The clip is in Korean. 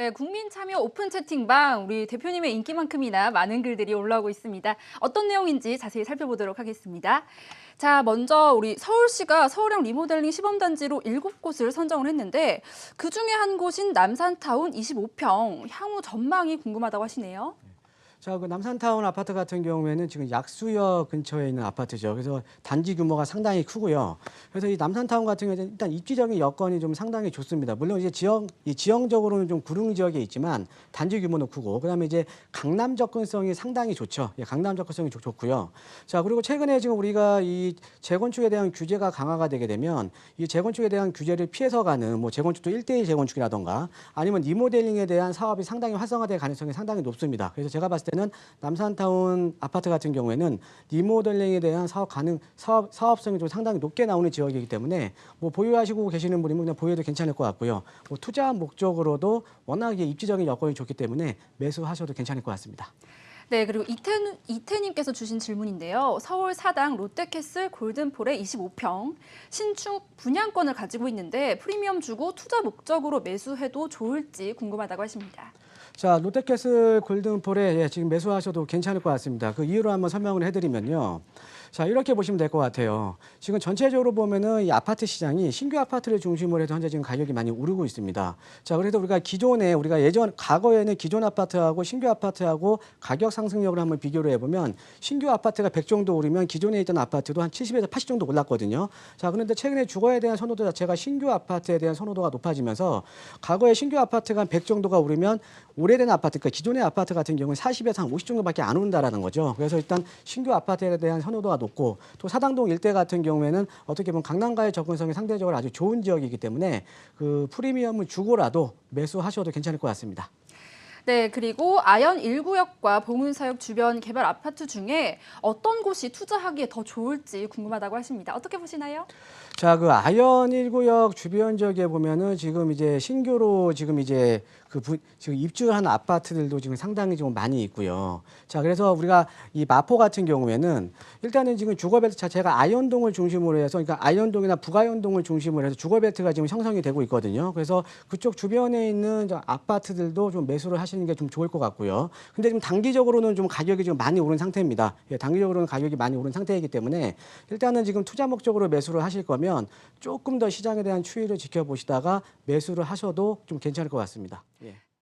네, 국민 참여 오픈 채팅방 우리 대표님의 인기만큼이나 많은 글들이 올라오고 있습니다. 어떤 내용인지 자세히 살펴보도록 하겠습니다. 자, 먼저 우리 서울시가 서울형 리모델링 시범단지로 7곳을 선정을 했는데 그 중에 한 곳인 남산타운 25평 향후 전망이 궁금하다고 하시네요. 자, 그 남산타운 아파트 같은 경우에는 지금 약수역 근처에 있는 아파트죠. 그래서 단지 규모가 상당히 크고요. 그래서 이 남산타운 같은 경우에는 일단 입지적인 여건이 좀 상당히 좋습니다. 물론 이제 지역, 이 지형적으로는 좀 구릉 지역에 있지만 단지 규모는 크고, 그 다음에 이제 강남 접근성이 상당히 좋죠. 예, 강남 접근성이 좋, 좋고요. 자, 그리고 최근에 지금 우리가 이 재건축에 대한 규제가 강화가 되게 되면 이 재건축에 대한 규제를 피해서 가는 뭐 재건축도 일대일 재건축이라던가 아니면 리모델링에 대한 사업이 상당히 활성화될 가능성이 상당히 높습니다. 그래서 제가 봤을 때는 남산타운 아파트 같은 경우에는 리모델링에 대한 사업 가능 사업 사업성이 좀 상당히 높게 나오는 지역이기 때문에 뭐 보유하시고 계시는 분이면 그냥 보유해도 괜찮을 것 같고요. 뭐 투자 목적으로도 워낙에 입지적인 여건이 좋기 때문에 매수하셔도 괜찮을 것 같습니다. 네, 그리고 이태, 이태님께서 주신 질문인데요. 서울 사당 롯데캐슬 골든폴의 25평 신축 분양권을 가지고 있는데 프리미엄 주고 투자 목적으로 매수해도 좋을지 궁금하다고 하십니다. 자, 롯데캐슬 골든폴에 예, 지금 매수하셔도 괜찮을 것 같습니다. 그 이유를 한번 설명을 해드리면요. 자, 이렇게 보시면 될 것 같아요. 지금 전체적으로 보면은 이 아파트 시장이 신규 아파트를 중심으로 해서 현재 지금 가격이 많이 오르고 있습니다. 자, 그래서 우리가 기존에 우리가 예전 과거에는 기존 아파트하고 신규 아파트하고 가격 상승력을 한번 비교를 해보면 신규 아파트가 100 정도 오르면 기존에 있던 아파트도 한 70에서 80 정도 올랐거든요. 자, 그런데 최근에 주거에 대한 선호도 자체가 신규 아파트에 대한 선호도가 높아지면서 과거에 신규 아파트가 한 100 정도가 오르면 오래된 아파트, 그러니까 기존의 아파트 같은 경우는 40에서 한 50 정도밖에 안 오른다라는 거죠. 그래서 일단 신규 아파트에 대한 선호도가 높고 또 사당동 일대 같은 경우에는 어떻게 보면 강남과의 접근성이 상대적으로 아주 좋은 지역이기 때문에 그 프리미엄을 주고라도 매수하셔도 괜찮을 것 같습니다. 네, 그리고 아연 1구역과 봉은사역 주변 개발 아파트 중에 어떤 곳이 투자하기에 더 좋을지 궁금하다고 하십니다. 어떻게 보시나요? 자, 그 아연 1구역 주변 지역에 보면은 지금 이제 신규로 지금 이제 그 부, 지금 입주한 아파트들도 지금 상당히 좀 많이 있고요. 자, 그래서 우리가 이 마포 같은 경우에는 일단은 지금 주거벨트 자체가 아연동을 중심으로 해서 그러니까 아연동이나 북아연동을 중심으로 해서 주거벨트가 지금 형성이 되고 있거든요. 그래서 그쪽 주변에 있는 저 아파트들도 좀 매수를 하시는 게 좀 좋을 것 같고요. 근데 지금 단기적으로는 좀 가격이 좀 많이 오른 상태입니다. 예, 단기적으로는 가격이 많이 오른 상태이기 때문에 일단은 지금 투자 목적으로 매수를 하실 거면 조금 더 시장에 대한 추이를 지켜보시다가 매수를 하셔도 좀 괜찮을 것 같습니다. 예.